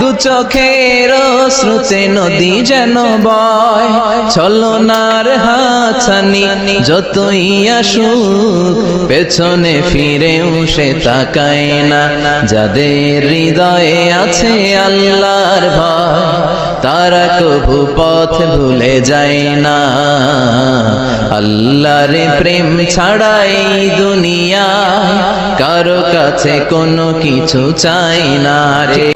দু চোখের শ্রুতে নদী যেন বয়, ছলনার হাছানি যতই আসুক, পেছনে ফিরেও সে তাকায় না। যাদের হৃদয়ে আছে আল্লাহর ভয়, তারা কভু পথ ভুলে যায় না। আল্লাহর প্রেম ছাড়াই দুনিয়া, কারও কাছে কোনো কিছু চাই না রে।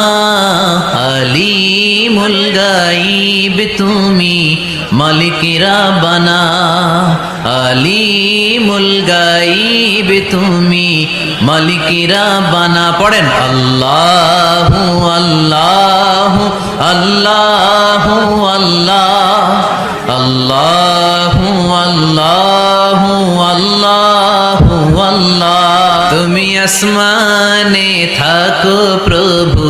গাইব তুমি মালিকিরা বানা, আলিমুল গাইব তুমি মালিকিরা বানা। পড়েন আল্লাহু আল্লাহু আল্লাহু, আল্লাহ আল্লাহু আল্লাহু আল্লাহু আল্লাহ। তুমি আসমানে থাকো প্রভু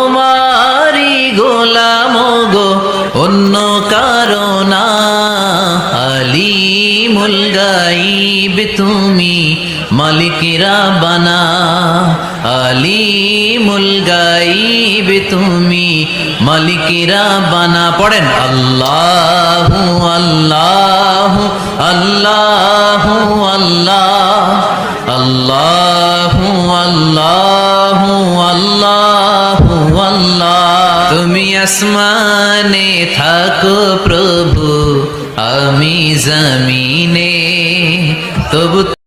অন্য কারণা আলিমুল গাইব তুমি মালিকিরা বানা। আলিমুল গাইব তুমি মালিকিরা বানা। পড়েন, আল্লাহু আল্লাহু আল্লাহু আল্লাহ, আল্লাহু আল্লাহু আল্লাহু আল্লাহ। তুমি আসমানে থাকো প্রভু আমি জমিনে। তবু